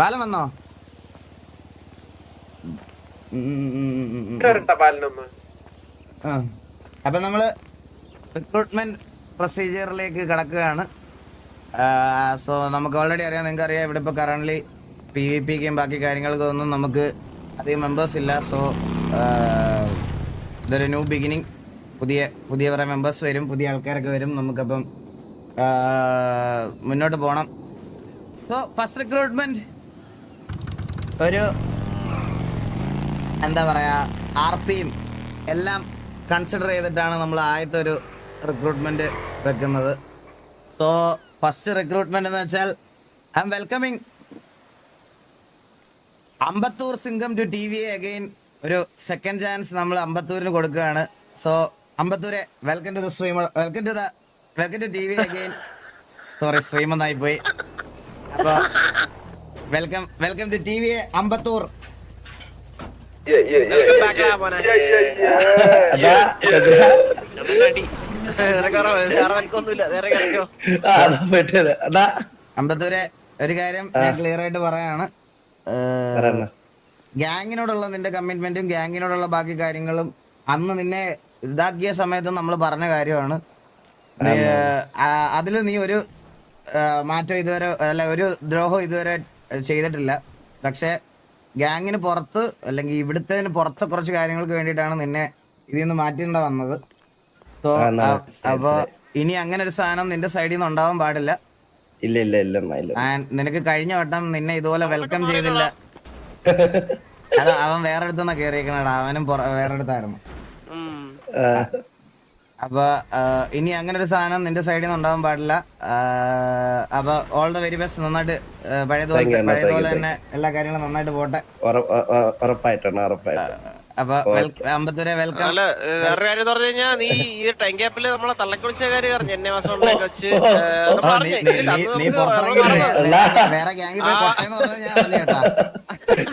ബാലൻ വന്നോ. അപ്പൊ നമ്മൾ റിക്രൂട്ട്മെന്റ് പ്രൊസീജിയറിലേക്ക് കടക്കുകയാണ്. സോ നമുക്ക് ഓൾറെഡി അറിയാം നിങ്ങൾക്ക് അറിയാം ഇവിടെ ഇപ്പോൾ കറണ്ട്ലി പി വി പിക്കും ബാക്കി കാര്യങ്ങൾക്കും ഒന്നും നമുക്ക് അധികം മെമ്പേഴ്സ് ഇല്ല. സോ ഇതൊരു ന്യൂ ബിഗിനിങ് പുതിയ പുതിയ കുറേ മെമ്പേഴ്സ് വരും പുതിയ ആൾക്കാരൊക്കെ വരും. നമുക്കപ്പം മുന്നോട്ട് പോകണം സോ ഫസ്റ്റ് റിക്രൂട്ട്മെന്റ് ഒരു എന്താ പറയാ ആർ പിയും എല്ലാം കൺസിഡർ ചെയ്തിട്ടാണ് നമ്മൾ ആദ്യത്തെ ഒരു റിക്രൂട്ട്മെന്റ് വെക്കുന്നത്. സോ ഫസ്റ്റ് റിക്രൂട്ട്മെന്റ് എന്ന് വെച്ചാൽ I'm welcoming Ambattur Singam to T V again ഒരു സെക്കൻഡ് ചാൻസ് നമ്മൾ അമ്പത്തൂരിന് കൊടുക്കുകയാണ്. So അമ്പത്തൂരെ welcome to the stream welcome to the welcome to T V again sorry stream ഒന്നായി പോയി. Welcome welcome to T V Ambattur. അമ്പത്തൂരെ ഒരു കാര്യം ഞാൻ clear ആയിട്ട് പറയാണ്. ഗാങ്ങിനോടുള്ള ഗ്യാങ്ങിനോടുള്ള നിന്റെ കമ്മിറ്റ്മെന്റും ഗ്യാങ്ങിനോടുള്ള ബാക്കി കാര്യങ്ങളും അന്ന് നിന്നെ ഇതാക്കിയ സമയത്ത് നമ്മൾ പറഞ്ഞ കാര്യമാണ്. അതിൽ നീ ഒരു മാറ്റം ഇതുവരെ അല്ല ഒരു ദ്രോഹം ഇതുവരെ ചെയ്തിട്ടില്ല. പക്ഷേ ഗ്യാങ്ങിന് പുറത്ത് അല്ലെങ്കിൽ ഇവിടുത്തെ പുറത്ത് കുറച്ച് കാര്യങ്ങൾക്ക് വേണ്ടിയിട്ടാണ് നിന്നെ ഇതിൽ നിന്ന് മാറ്റേണ്ട വന്നത്. സോ അപ്പോൾ അപ്പൊ ഇനി അങ്ങനെ ഒരു സാധനം നിന്റെ സൈഡിൽ നിന്ന് ഉണ്ടാവാൻ പാടില്ല. ഇല്ല ഇല്ല ഇല്ല നിനക്ക് കഴിഞ്ഞ വട്ടം നിന്നെ ഇതുപോലെ വെൽക്കം ചെയ്തില്ല. അവൻ വേറെ അടുത്തുനിന്നാ കേറിയേക്കണടാ അവനും വേറെ അടുത്തായിരുന്നു. ആ, അപ്പൊ ഇനി അങ്ങനെ ഒരു സാധനം നിന്റെ സൈഡിൽ നിന്ന് ഉണ്ടാവാൻ പാടില്ല. അപ്പോൾ അപ്പൊ ഓൾ ദ വെരി ബെസ്റ്റ് നന്നായിട്ട് പഴയതുപോലെ പഴയതുപോലെ തന്നെ എല്ലാ കാര്യങ്ങളും നന്നായിട്ട് പോട്ടെ. ഉറപ്പായിട്ടാണ് ഉറപ്പായിട്ട് അപ്പൊ അമ്പത്തൂരെ വെൽക്കം അല്ല കാര്യം പറഞ്ഞു കഴിഞ്ഞാൽ നീ ഈ ടൈം ഗ്യാപ്പിൽ നമ്മളെ കാര്യം എന്നെ മാസം വെച്ച്. വേറെ- ഗ്യാങ്ങിൽ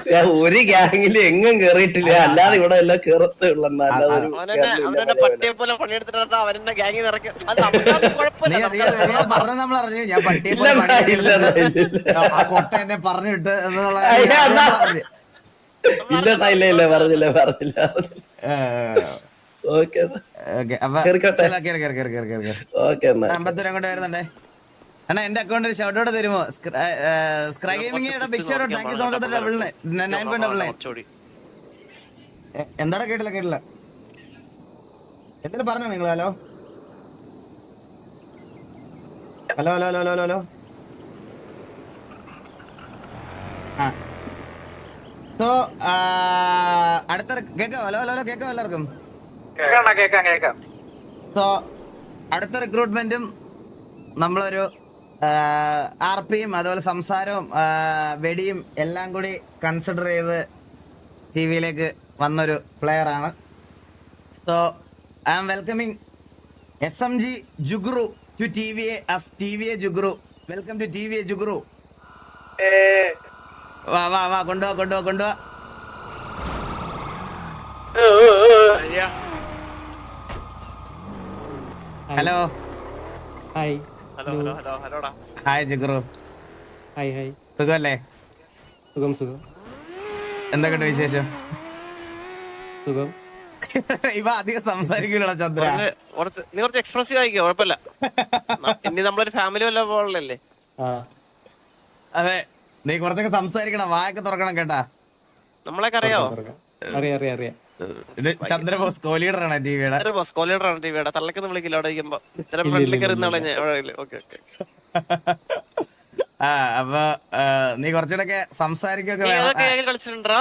ഞാൻ ഒരു ഗ്യാങ്ങിൽ എങ്ങും കേറിയിട്ടില്ല. അല്ലാതെ ഇവിടെ എല്ലാം കേറത്തുള്ള പട്ടിയെ പോലെ പണിയെടുത്തിട്ടാ അവരെന്നെ ഗ്യാങ്ങിൽ നിറക്കി നമ്മൾ അറിഞ്ഞു. ഞാൻ പട്ടിയെ കൊട്ട എന്നെ പറഞ്ഞു എന്നുള്ള ഇല്ല ഇല്ല ഇല്ല പറഞ്ഞില്ല പറഞ്ഞില്ല. ഓക്കെ അണ്ണാ അമ്പത്തൂര് അങ്ങോട്ട് വരുന്നുണ്ടേ. അണ്ണാ എന്റെ അക്കൗണ്ടിൽ ഷൗട്ടോട്ട് തരുമോ? സ്ക്രൈ gaming big shout thank you so much double nine point double nine എന്താടാ കേട്ടില്ല കേട്ടില്ല. എന്തിനു പറഞ്ഞോ നിങ്ങൾ hello hello hello hello hello hello? ആ. സോ അടുത്ത കേക്കാം ഹലോ ഹലോ ഹലോ കേക്കാം എല്ലാവർക്കും? കേക്കാം കേക്കാം കേക്കാം സോ അടുത്ത റിക്രൂട്ട്മെന്റും നമ്മളൊരു ആർ പിയും അതുപോലെ സംസാരവും വെടിയും എല്ലാം കൂടി കൺസിഡർ ചെയ്ത് ടി വിയിലേക്ക് വന്നൊരു പ്ലെയറാണ് so I am welcoming S M G ജുഗ്രു to T V A as T V A ജുഗ്രു welcome to T V A ജുഗ്രു വാ വാ വാ കൊണ്ടുവാ കൊണ്ടുവാ കൊണ്ടുവാ hello hi hello hello hello ഹലോടാ. Hi ജിഗ്രു ഹായ് ഹായ് സുഖമല്ലേ? സുഖം സുഖം. എന്തൊക്കെയുണ്ട് വിശേഷം? സുഖം. ഇവ അധികം സംസാരിക്കില്ലടാ ചന്ദ്ര. കുറച്ച് നീ കുറച്ച് എക്സ്പ്രസീവ് ആയിക്കോ കുഴപ്പമില്ല. ഇനി നമ്മളൊരു ഫാമിലി വല്ല പോലല്ലേ ആ. അതെ. നീ കുറച്ചൊക്കെ സംസാരിക്കണം വായൊക്കെ തുറക്കണം കേട്ടാ. നമ്മളെ അറിയാവോ. അറിയാം അറിയാം അറിയാം. ഇത് ചന്ദ്രബോസ് കോലീഡറാണ് ടിവിയുടെ? ഒരു ബസ് കോളിഡറാണ് ടിവിയുടെ തള്ളക്കെന്ന് വിളിക്കില്ല അവിടെ ഇരിക്കുമ്പോ. ഇത്തരം ഫ്രണ്ടിൽ കയറി നാളെ ഞാൻ ഓക്കെ ഓക്കെ ആ അപ്പൊ നീ കുറച്ചുകൂടെ സംസാരിക്കൊക്കെ കളിച്ചിട്ടുണ്ടോ?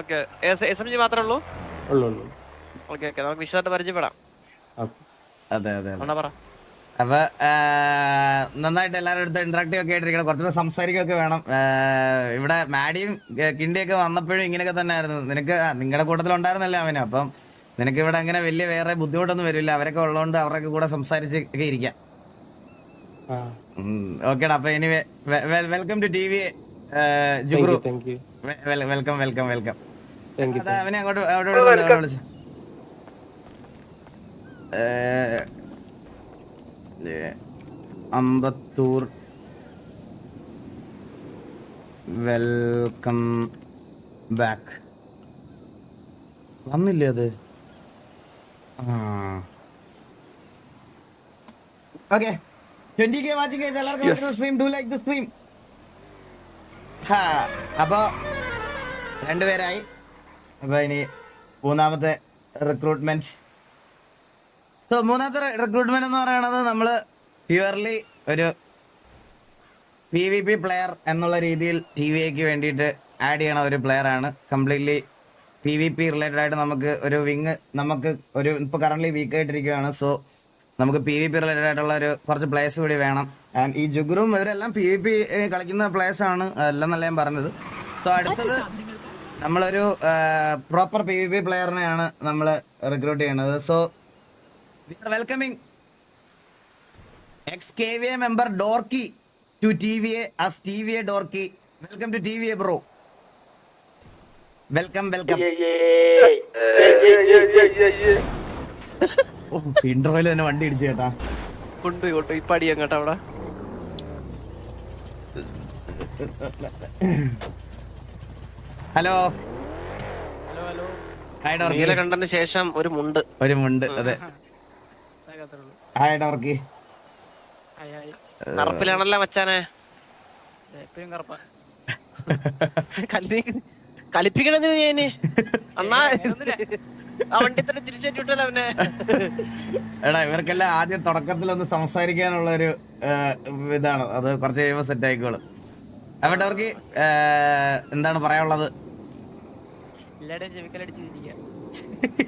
ഓക്കെ എസ് എം ജി മാത്രമേ ഉള്ളൂ? ഉള്ളൂ ഉള്ളു ഓക്കെ ഓക്കെ നമുക്ക് വിശദമായിട്ട് പരിചയപ്പെടാം. അതെ അതെ അതെ. പറ. അപ്പൊ നന്നായിട്ട് എല്ലാവരുടെ അടുത്ത് ഇന്ററാക്റ്റീവ് ഒക്കെ ആയിട്ടിരിക്കണം. കുറച്ചുകൂടെ സംസാരിക്കുകയൊക്കെ വേണം. ഇവിടെ മാഡിയും കിണ്ടിയൊക്കെ വന്നപ്പോഴും ഇങ്ങനെയൊക്കെ തന്നെ ആയിരുന്നു നിനക്ക് നിങ്ങളുടെ കൂട്ടത്തിലുണ്ടായിരുന്നല്ലേ അവന്? അപ്പം നിനക്ക് ഇവിടെ അങ്ങനെ വലിയ വേറെ ബുദ്ധിമുട്ടൊന്നും വരില്ല. അവരൊക്കെ ഉള്ളതുകൊണ്ട് അവരൊക്കെ കൂടെ സംസാരിച്ച് ഒക്കെ ഇരിക്കാം. ആ. ഓക്കേടാ. അപ്പൊ ഇനി വെൽക്കം ടു ടി വി ജുഗ്രു വെൽക്കം വെൽക്കം വെൽക്കം അവനെ അങ്ങോട്ട് അവിടെ വിളിച്ച്. ഏ, ഏ, അമ്പത്തൂർ. വെൽക്കം ബാക്ക് വന്നില്ലേ അത്? ഓക്കെ ട്വന്റി കെ വാച്ചിങ് എല്ലാവർക്കും stream do like the stream ഹാ അപ്പോൾ രണ്ടുപേരായി. അപ്പൊ ഇനി മൂന്നാമത്തെ റിക്രൂട്ട്മെന്റ് സോ മൂന്നാമത്തെ റിക്രൂട്ട്മെന്റ് എന്ന് പറയുന്നത് നമ്മൾ പ്യുവർലി ഒരു പി വി പി പ്ലെയർ എന്നുള്ള രീതിയിൽ ടി വി എക്ക് വേണ്ടിയിട്ട് ആഡ് ചെയ്യണ ഒരു പ്ലെയർ ആണ്. Completely P V P related ആയിട്ട് നമുക്ക് ഒരു വിങ് നമുക്ക് ഒരു ഇപ്പോൾ കറന്റ്ലി വീക്ക് ആയിട്ടിരിക്കുകയാണ്. സോ നമുക്ക് പി വി പി റിലേറ്റഡ് ആയിട്ടുള്ള ഒരു കുറച്ച് പ്ലേയേഴ്സ് കൂടി വേണം. ആൻഡ് ഈ ജുഗ്രൂം ഇവരെല്ലാം പി വി പി കളിക്കുന്ന പ്ലേസ് ആണ്. എല്ലാം നല്ല ഞാൻ പറഞ്ഞത്. സോ അടുത്തത് നമ്മളൊരു പ്രോപ്പർ പി വി പി പ്ലെയറിനെയാണ് നമ്മൾ റിക്രൂട്ട് ചെയ്യണത്. So welcoming X K V A member ഡോർക്കി to T V A as T V A ഡോർക്കി welcome to T V A bro welcome welcome ഇൻട്രോയിൽ തന്നെ വണ്ടി ഇടിച്ചു കേട്ടാ. കൊണ്ടുപോയി കൊണ്ടുപോയി. അടിയാ അങ്ങോട്ട് അവിടെ? ഹലോ ഹലോ ഡോർക്കി നീല കണ്ടതിന് ശേഷം ഒരു മുണ്ട്. ഒരു മുണ്ട് അതെ. ഹായ് ഡോർക്കി കറുപ്പിലാണല്ലോ മച്ചാനെ. കലി കലിപ്പിക്കണത് ഞാൻ അണ്ണാ. ആ വണ്ടി തന്നെ തിരിച്ചേറ്റിട്ടല്ലോ അവനെ. എടാ ഇവർക്കെല്ലാം ആദ്യം തുടക്കത്തിൽ ഒന്ന് സംസാരിക്കാനുള്ള ഒരു ഇതാണ്. അത് കുറച്ച് കഴിയുമ്പോൾ സെറ്റ് ആയിക്കോളും. അപ്പൊ അവർക്ക് എന്താണ് പറയാനുള്ളത്?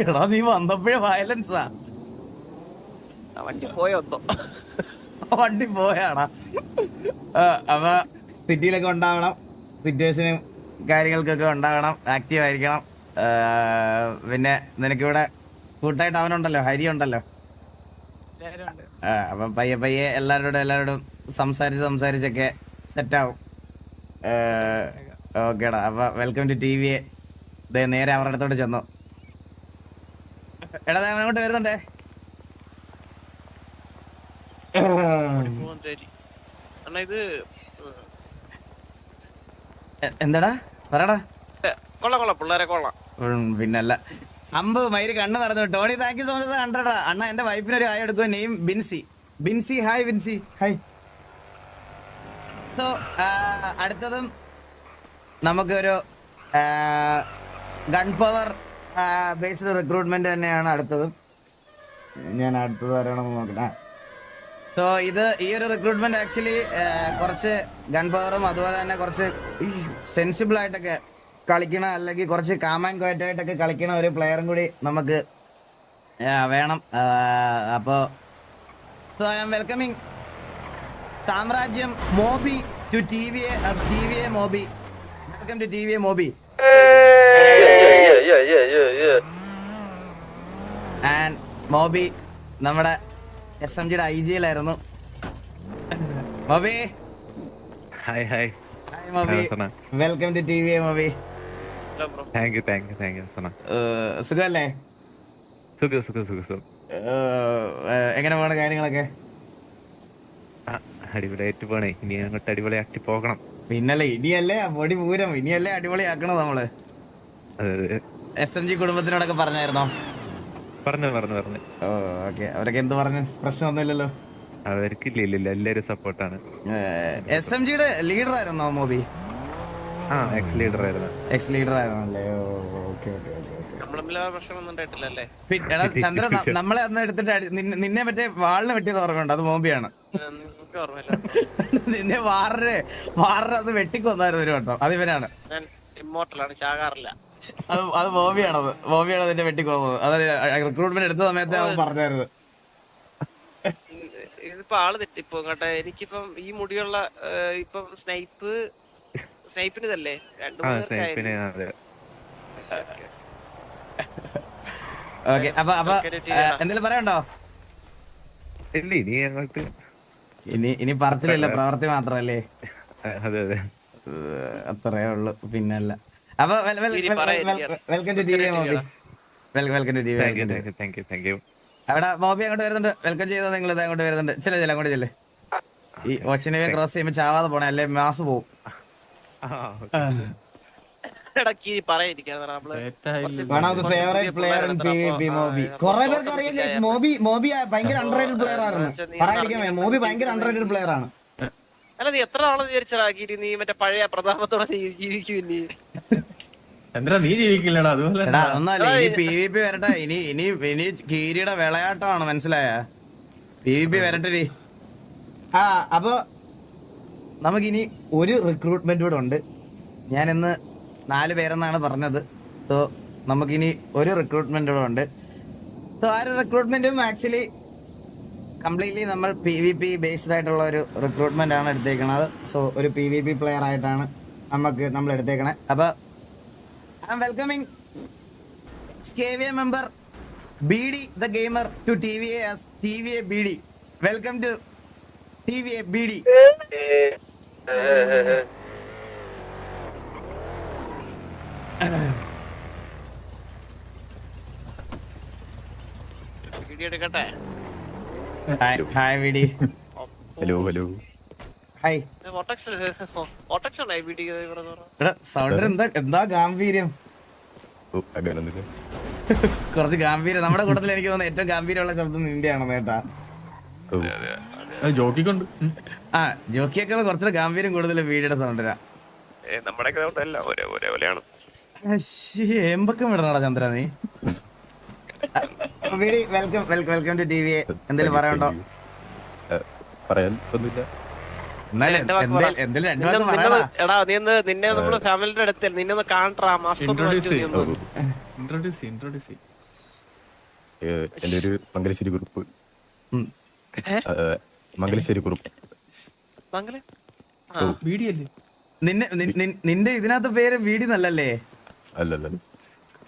എടാ നീ വന്നപ്പോഴേ വയലൻസാ ആ. വണ്ടി പോയോന്തോ വണ്ടി പോയാടാ. അപ്പൊ സിറ്റിയിലൊക്കെ ഉണ്ടാവണം. സിറ്റുവേഷനും കാര്യങ്ങൾക്കൊക്കെ ഉണ്ടാകണം ആക്റ്റീവ് ആയിരിക്കണം. പിന്നെ നിനക്കിവിടെ കൂട്ടായിട്ട് അവനുണ്ടല്ലോ ഹരി ഉണ്ടല്ലോ. അപ്പൊ പയ്യെ പയ്യെ എല്ലാവരോടും എല്ലാവരോടും സംസാരിച്ച് സംസാരിച്ചൊക്കെ സെറ്റാവും. ഓക്കേടാ. അപ്പൊ വെൽക്കം ടു ടി വി ദേ നേരെ അവരുടെ അടുത്തോട്ട് ചെന്നു. എടാ അങ്ങോട്ട് വരുന്നുണ്ടേ. എന്താടാ? പറയടാ കൊള്ളാം കൊള്ളാം പിള്ളേരെ കൊള്ളാം. പിന്നല്ല. അമ്പ് മയിര് കണ്ണ് നടന്നു Tony thank you so much കണ്ടടാ. അണ്ണ എന്റെ വൈഫിന് ഒരു ഹായ് എടുക്കുക name Binsy. Binsy hi Binsy. Hi so അടുത്തതും നമുക്കൊരു ഗൺ പവർ ബേസ്ഡ് റിക്രൂട്ട്മെന്റ് തന്നെയാണ് അടുത്തതും. ഞാൻ അടുത്തത് വരണമെന്ന് നോക്കണേ സോ ഇത് ഈ ഒരു റിക്രൂട്ട്മെന്റ് ആക്ച്വലി കുറച്ച് ഗൺ പവറും അതുപോലെ തന്നെ കുറച്ച് സെൻസിബിൾ ആയിട്ടൊക്കെ കളിക്കണ അല്ലെങ്കിൽ കുറച്ച് കാമാൻ ക്വയറ്റായിട്ടൊക്കെ കളിക്കണ ഒരു പ്ലെയറും കൂടി നമുക്ക് വേണം. അപ്പോൾ സോ ഐ ആം വെൽക്കമിങ് സാമ്രാജ്യം Moby to T V A T V A Moby. Welcome to T V A Moby. And മോബി നമ്മുടെ എസ് എം ജിയുടെ ഐ ജിയിലായിരുന്നു മോബി ഹായ് ഹായ് ഹായ് മോബി welcome to T V മബി thank you thank you thank you സന ഏഹ്, സുഖമല്ലേ സുഖം സുഖം സുഖം സുഖം. എങ്ങനെ പോണ കാര്യങ്ങളൊക്കെ? അടിപൊളിയായിട്ട് പോണേ. ഇനി അങ്ങോട്ട് അടിപൊളിയാക്കി പോകണം. പിന്നല്ലേ ഇനിയല്ലേ പൊടി പൂരം. ഇനിയല്ലേ അടിപൊളിയാക്കണം നമ്മൾ. എസ് എം ജി കുടുംബത്തിനോടൊക്കെ പറഞ്ഞായിരുന്നോ? പറഞ്ഞു പറഞ്ഞു പറഞ്ഞു. ഓക്കെ. അവരൊക്കെ എന്ത് പറഞ്ഞു? പ്രശ്നമൊന്നുമില്ലല്ലോ അവർക്ക് ഇല്ല എല്ലാരും സപ്പോർട്ടാണ്. എസ് എം ജിയുടെ ലീഡർ ആയിരുന്നോ മോബി? ആ എക്സ് ലീഡർ ആയിരുന്നു എക്സ് ലീഡർ ആയിരുന്നല്ലേ ഓക്കെ ഓക്കെ ഓക്കെ. എടാ ചന്ദ്ര നമ്മളെ അന്ന് എടുത്തിട്ട് നിന്നെ- മറ്റേ വാളിന് വെട്ടിയത് ഓർമ്മയുണ്ട്? അത് മോബിയാണ്. നിന്നെ വാറേ വാറിന് അത് വെട്ടിക്കൊന്നായിരുന്നു ഒരു വട്ടം. അത് ഇവനാണ്. ഞാൻ ഇമ്മോട്ടലാണ് ചാകാറില്ല. അത് അത് ബോബിയാണത്. ബോബിയാണ് അതിന്റെ വെട്ടിക്കൊന്നത് അത് റിക്രൂട്ട്മെന്റ് എടുത്ത സമയത്ത് അവൻ പറഞ്ഞായിരുന്നു. ഇത് ഇതിപ്പോ ആൾ തെറ്റിപ്പോ കേട്ടെ. എനിക്കിപ്പം ഈ മുടിയുള്ള ഇപ്പം സ്നൈപ്പ് സ്നൈപ്പിന് ഇതല്ലേ രണ്ടു ഓക്കെ. അപ്പൊ അപ്പൊ എന്തെങ്കിലും പറയണ്ടോ ഇല്ല ഇനി ഞങ്ങൾക്ക് ഇനി ഇനി പറച്ചിലല്ല പ്രവൃത്തി മാത്രല്ലേ അതെ അതെ. അത്രേ ഉള്ളു പിന്നല്ല. അപ്പൊ welcome to T V Moby. Welcome to T V thank you thank you thank you thank you അവിടെ മോബി അങ്ങോട്ട് വരുന്നുണ്ട്. വെൽക്കം ചെയ്തോ നിങ്ങൾ ഇത് അങ്ങോട്ട് വരുന്നുണ്ട്. ചില ചില അങ്ങോട്ട് ചെല്ലേ. ഈ ഓച്ചിനെ ക്രോസ് ചെയ്യുമ്പോൾ ചാവാതെ പോണേ അല്ലേ? മാസ് പോവും. മോബി ഭയങ്കര അണ്ടർ അണ്ടർറേറ്റഡ് പ്ലെയർ ആയിരുന്നു. പറയാതിരിക്കാൻ മോബി ഭയങ്കര അണ്ടർറേറ്റഡ് പ്ലെയർ ആണ്. അല്ല നീ എത്ര നാളെ വിചാരിച്ചാക്കി നീ മറ്റേ പഴയ പ്രതാപത്തോടെ നീ ജീവിക്കും നീ ചന്ദ്ര നീ ജീവിക്കില്ലടാ? അതുപോലെ അതൊന്നല്ല ഇനി പി വി പി വരട്ടെ. ഇനി ഇനി ഇനി കീരിയുടെ വിളയാട്ടമാണ് മനസ്സിലായ? പി വി പി വരട്ടെ ആ അപ്പൊ നമുക്കിനി ഒരു റിക്രൂട്ട്മെന്റ് കൂടെ ഉണ്ട്. ഞാൻ ഇന്ന് നാല് പേരെന്നാണ് പറഞ്ഞത്. സോ നമുക്കിനി ഒരു റിക്രൂട്ട്മെന്റ് കൂടെ ഉണ്ട്. സോ ആ ഒരു റിക്രൂട്ട്മെന്റും ആക്ച്വലി കംപ്ലീറ്റ്ലി നമ്മൾ പി വി പി ബേസ്ഡ് ആയിട്ടുള്ള ഒരു റിക്രൂട്ട്മെന്റ് ആണ് എടുത്തേക്കണത്. സോ ഒരു പി വി പി പ്ലെയർ ആയിട്ടാണ് നമുക്ക് നമ്മൾ എടുത്തേക്കണേ. അപ്പോൾ I M welcoming സ്കേവിയ member B D the gamer to T V S T V A B D welcome to T V A B D എടുക്കട്ടെ? ഹായ് വിടി hello hello hi സൗണ്ടർ എന്താ എന്താ ഗാംഭീര്യം? കുറച്ച് ഗാംഭീര്യം. നമ്മുടെ കൂട്ടത്തിൽ എനിക്ക് തോന്നുന്നു ഏറ്റവും ഗാംഭീര്യമുള്ള ശബ്ദം നിന്റെയാണ് കേട്ടാ ഓ. ജോക്കിക്കൊണ്ട്. ആ ജോക്കിയൊക്കെ കുറച്ചുകൂടെ ഗാംഭീര്യം കൂടുതൽ വീഡിയോയുടെ സൗണ്ടിനാ. നമ്മുടെ ഒരേ ഒരേ പോലെയാണ് എമ്പൊക്കെ വിടണടാ ചന്ദ്ര നീ. വീടി welcome welcome welcome to T V എന്തെങ്കിലും പറയണ്ടോ പറയാൻ ഒന്നുമില്ല. എടാ നീ ഒന്ന് നിന്നെ നമ്മൾ ഫാമിലിയുടെ അടുത്ത് നിന്നെ ഒന്ന് കാണട്ടാ മാസ്ക് ഒന്ന് മാറ്റി നീ ഒന്ന്. ഇൻട്രോഡ്യൂസ് ഇൻട്രോഡ്യൂസ് എന്റെ ഒരു മംഗലശ്ശേരി കുറിപ്പ്. മംഗലശ്ശേരി നിൻ- നിന്റെ ഇതിനകത്ത് പേര് വീടി നല്ലല്ലേ അല്ലല്ല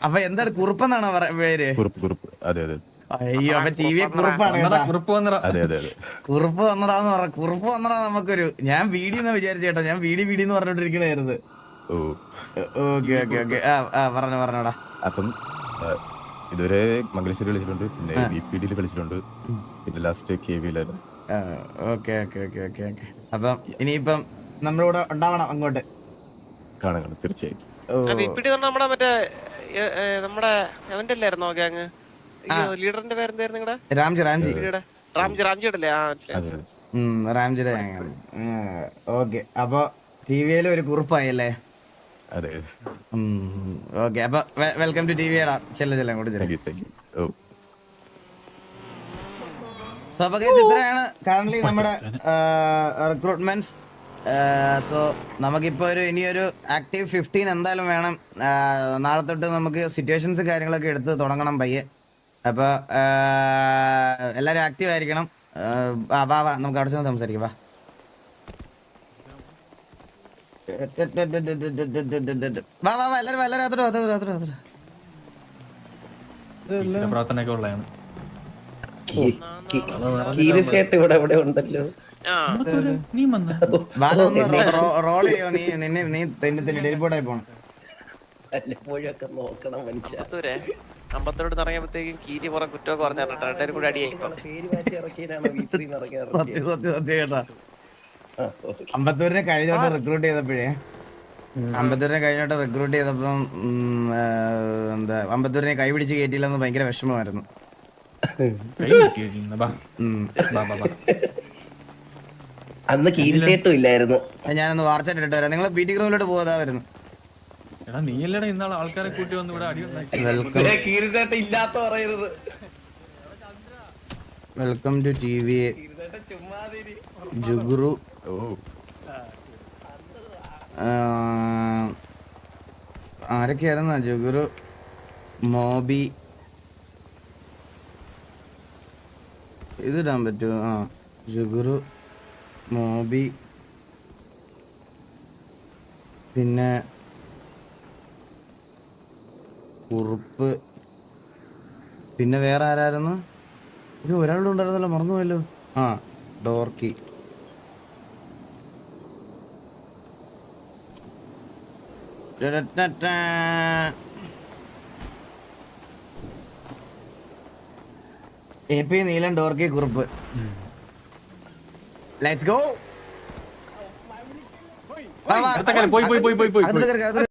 അപ്പൊ എന്താണ് കുറുപ്പെന്നാണോ പേര്? കുറുപ്പ് കുറുപ്പ്. അതെ അതെ. അയ്യോ അപ്പൊ ടി വി കുറുപ്പാണ് കേട്ടാ. കുറുപ്പ് കുറുപ്പ് വന്നടാന്ന് പറ കുറുപ്പ് വന്നടാ നമുക്കൊരു ഞാൻ വീടി എന്ന് വിചാരിച്ചു കേട്ടോ. ഞാൻ വീടി വീടി എന്ന് പറഞ്ഞോണ്ടിരിക്കണായിരുന്നു. ഓ. Okay okay okay. ആ പറഞ്ഞു പറഞ്ഞോടാ അപ്പം ഇതുവരെ മംഗലശ്ശേരി കളിച്ചിട്ടുണ്ട്. പിന്നെ ബി പി ഡിയിൽ കളിച്ചിട്ടുണ്ട്. പിന്നെ last K വിയിലായിരുന്നു okay okay okay okay okay. അപ്പം ഇനിയിപ്പം നമ്മളിവിടെ ഉണ്ടാവണം അങ്ങോട്ട്. കാണാം കാണാം. തീർച്ചയായും. വിപ്പിടി പറഞ്ഞ നമ്മുടെ മറ്റേ നമ്മുടെ അവന്റെ അല്ലായിരുന്നോ ഗ്യാങ് ലീഡറിന്റെ പേരെന്തായിരുന്നു നിങ്ങളുടെ രാംജി രാംജി. രാംജി റാംജിയുടെ അല്ലേ ആ മനസ്സിലായി രാംജിയുടെ ഓക്കെ. അപ്പൊ ടി വിയിൽ ഒരു കുറിപ്പായല്ലേ? ഓക്കെ. അപ്പൊ വെൽക്കം ടു ടി വി ചെല്ല ചെല്ലാം കൂടി ചെല്ലാം. സോ അപ്പൊ ഇത്രയാണ് കറന്റ് നമ്മുടെ റിക്രൂട്ട്മെന്റ്സ് സോ നമുക്കിപ്പോ ഒരു ഇനിയൊരു ആക്റ്റീവ് ഫിഫ്റ്റീൻ എന്തായാലും വേണം. നാളെ തൊട്ട് നമുക്ക് സിറ്റുവേഷൻസ് കാര്യങ്ങളൊക്കെ എടുത്ത് തുടങ്ങണം പയ്യെ. അപ്പോൾ എല്ലാവരും ആക്റ്റീവ് ആയിരിക്കണം. ആ, വാ വാ വാ നമുക്ക് അവിടെ ചെന്ന് സംസാരിക്കാം വാ. വാ വാ വാ എല്ലാവരും എല്ലാവരും അത്ര അത്ര അത്ര അത്ര. ഉള്ളതാണ്. ഇവിടെ ഇവിടെ ഉണ്ടല്ലോ. നീ റോൾ ചെയ്യോ നീ? നിന്നെ നീ തെന്നി ഡെലിപ്പോർട്ടായി പോണം. വല്ലപ്പോഴൊക്കെ നോക്കണം അമ്പത്തോട് ഇറങ്ങിയപ്പോഴത്തേക്കും കീരി പുറം കുറ്റമൊക്കെ പറഞ്ഞു കൂടി അടിയായി സത്യം സത്യം സത്യം കേട്ടാ. അമ്പത്തൂരിനെ കഴിഞ്ഞോട്ട് റിക്രൂട്ട് ചെയ്തപ്പോഴേ? അമ്പത്തൂരിനെ കഴിഞ്ഞോട്ട് റിക്രൂട്ട് ചെയ്തപ്പം എന്താ അമ്പത്തൂരിനെ കൈ പിടിച്ച് കയറ്റിയില്ലെന്ന് ഭയങ്കര വിഷമമായിരുന്നു. അന്ന് കീരിച്ചേട്ടും ഇല്ലായിരുന്നു. ഞാനൊന്ന് വാർച്ചയായിട്ട് ഇട്ട് വരാം. നിങ്ങൾ വീട്ടിൽ ഗ്രൂപ്പിലോട്ട് പോകാതാ വരുന്നു എടാ നീയല്ലടാ ആൾക്കാരെ കൂട്ടി വന്ന് ഇവിടെ അടി കീരിച്ചേട്ട ഇല്ലാത്ത പറയരുത്. വെൽക്കം ടു ടി വി ജുഗുറു ഓ. ആ, ആരൊക്കെയായിരുന്നു? ജുഗുറു മോബി. ഇതിടാൻ പറ്റുമോ? ആ ജുഗുറു മോബി. പിന്നെ കുറുപ്പ് പിന്നെ വേറെ ആരായിരുന്നു? ഇത് ഒരാളുടെ ഉണ്ടായിരുന്നല്ലോ മറന്നുപോയല്ലോ. ആ ഡോർക്കി. എ പി നീലൻ ഡോർക്കി കുറുപ്പ് ലെറ്റ്സ് ഗോ പോയി പോയി പോയി പോയി പോയി